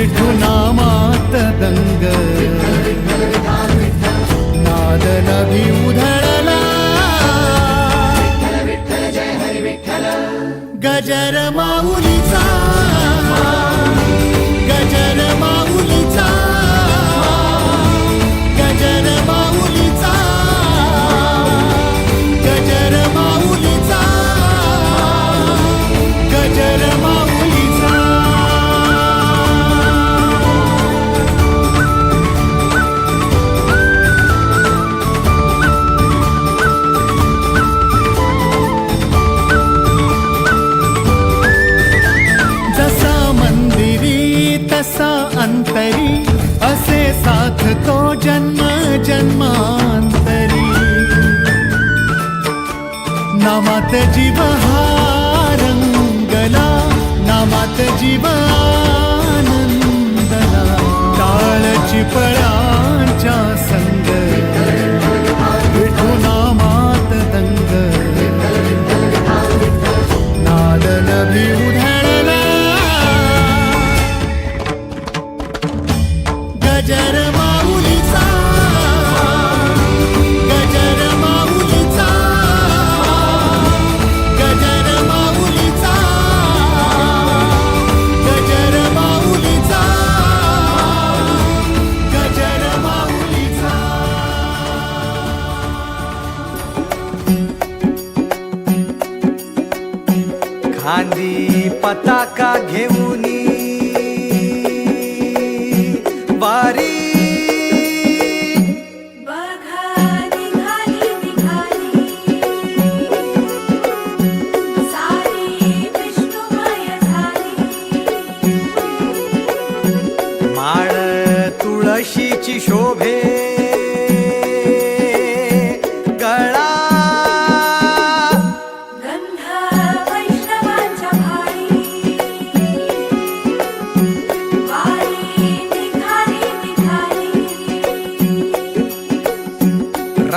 विठू नामात जीव हा रंगला नामात जीव आनंदला टाळ चिपळांच्या संग विठू नामात दंग नादन नभी उधळला. गजर आधी पताका घेऊनी वारी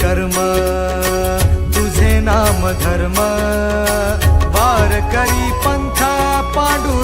कर्म तुझे नाम धर्म वार करी पंथा पांडू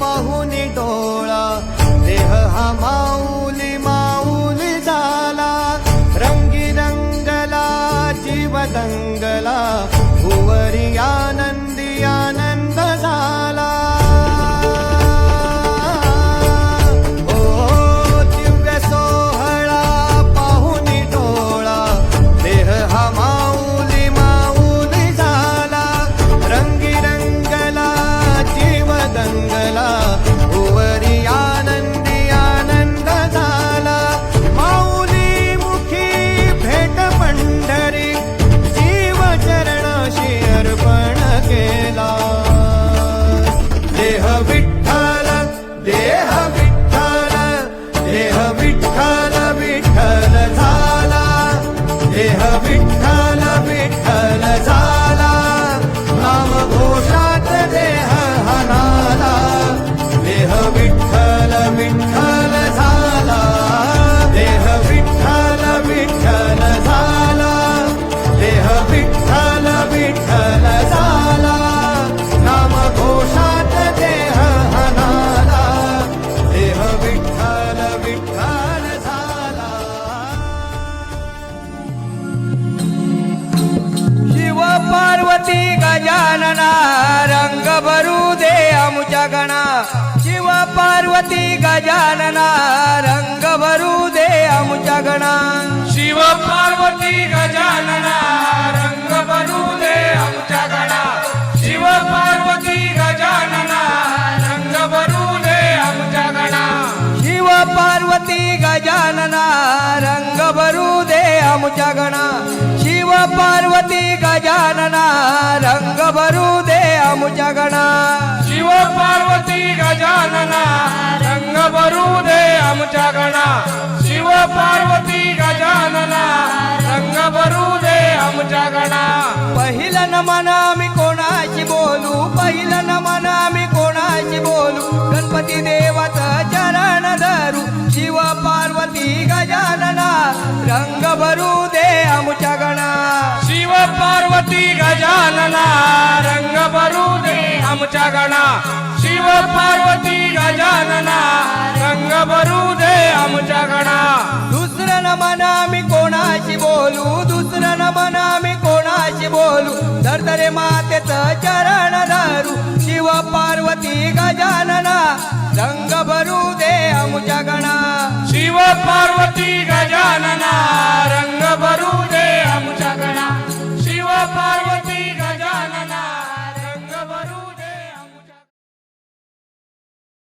पाहून डोळा देह हा मा पार्वती गजानना रंग भरू दे आमुच्या गणा. शिव पार्वती गजानना रंग भरू दे आमुच्या गणा. शिव पार्वती गजानना रंग भरू दे आमच्या गणा. शिव पार्वती गजानना रंग भरू दे आमच्या गणा. शिव पार्वती गजानना रंग भरू दे आमच्या गणा. शिव पार्वती गजानना रंग भरू दे आमच्या गणा शिव पार्वती गजानना रंग भरू दे आमच्या गणा शिव पार्वती गजानना रंग भरू दे आमच्या गणा पहिलं न म्हणा मी कोणाशी बोलू पहिलं न म्हणा मी कोणाशी बोलू गणपती देवाचं चरण धरू शिव पार्वती गजानना रंग भरू दे आमच्या गणा शिव पार्वती गजानना रंग भरू दे आमच्या गणा. दुसरं न म्हणा मी कोणाशी बोलू दुसरं न म्हणा मी कोणाशी बोलू. धरधरे मातेचं चरण धरू शिव पार्वती गजानना रंग भरू दे आमच्या गणा. शिव पार्वती